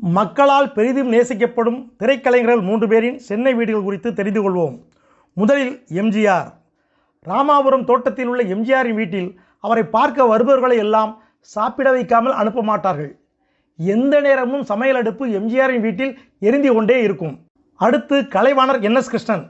மக்களால் பெரிதும் நேசிக்கப்படும் திரைக்கலைஞர்கள் மூன்று பேரின் சென்னை வீடுகள் குறித்து தெரிந்து கொள்வோம். முதலில் எம்ஜிஆர். ராமாபுரம் தோட்டத்தில் உள்ள எம்ஜிஆரின் வீட்டில் அவரை பார்க்க வருபவர்களை எல்லாம் சாப்பிட வைக்காமல் அனுப்ப மாட்டார்கள். எந்த நேரமும் சமையல் அடுப்பு எம்ஜிஆரின் வீட்டில் எரிந்து கொண்டே இருக்கும். அடுத்து கலைவாணர் என். எஸ். கிருஷ்ணன்.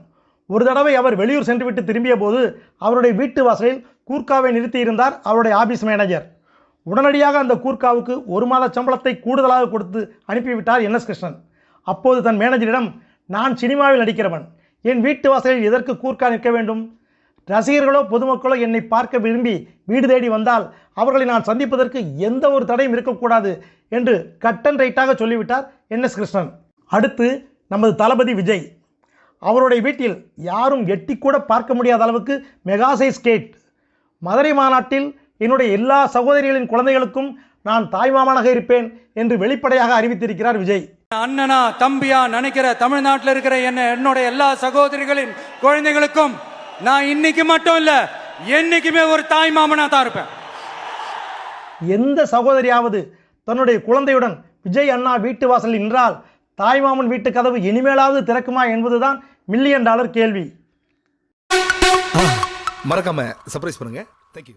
ஒரு தடவை அவர் வெளியூர் சென்றுவிட்டு திரும்பிய போது அவருடைய வீட்டு வாசலில் கூர்க்காவை நிறுத்தியிருந்தார் அவருடைய ஆபீஸ் மேனேஜர். உடனடியாக அந்த கூர்க்காவுக்கு ஒரு மாத சம்பளத்தை கூடுதலாக கொடுத்து அனுப்பிவிட்டார் என் எஸ் கிருஷ்ணன். அப்போது தன் மேனேஜரிடம் நான் சினிமாவில் நடிக்கிறவன். என் வீட்டு வாசலில் எதற்கு கூர்க்கா நிற்க வேண்டும்? ரசிகர்களோ பொதுமக்களோ என்னை பார்க்க விரும்பி வீடு தேடி வந்தால் அவர்களை நான் சந்திப்பதற்கு எந்த ஒரு தடையும் இருக்கக்கூடாது என்று கட் அண்ட் ரைட்டாக சொல்லிவிட்டார் என் எஸ் கிருஷ்ணன். அடுத்து நமது தளபதி விஜய். அவருடைய வீட்டில் யாரும் எட்டி கூட பார்க்க முடியாத அளவுக்கு மெகா சைஸ் கேட். மதுரை மாநாட்டில் என்னுடைய எல்லா சகோதரிகளின் குழந்தைகளுக்கும் நான் தாய்மாமனாக இருப்பேன் என்று வெளிப்படையாக அறிவித்திருக்கிறார் விஜய். அண்ணனா தம்பியா நினைக்கிற தமிழ்நாட்டில் இருக்கிற என்ன என்னோட எல்லா சகோதரிகளின் குழந்தைகளுக்கும் நான் இன்னைக்கு மட்டும் இல்ல என்னைக்குமே ஒரு தாய் மாமனா தான் இருப்பேன். எந்த சகோதரியாவது தன்னுடைய குழந்தையுடன் விஜய் அண்ணா வீட்டு வாசலில் நின்றால் தாய்மாமன் வீட்டு கதவு இனிமேலாவது திறக்குமா என்பதுதான் மில்லியன் டாலர் கேள்வி. மறக்காம சர்ப்ரைஸ் பண்ணுங்க. தேங்க்யூ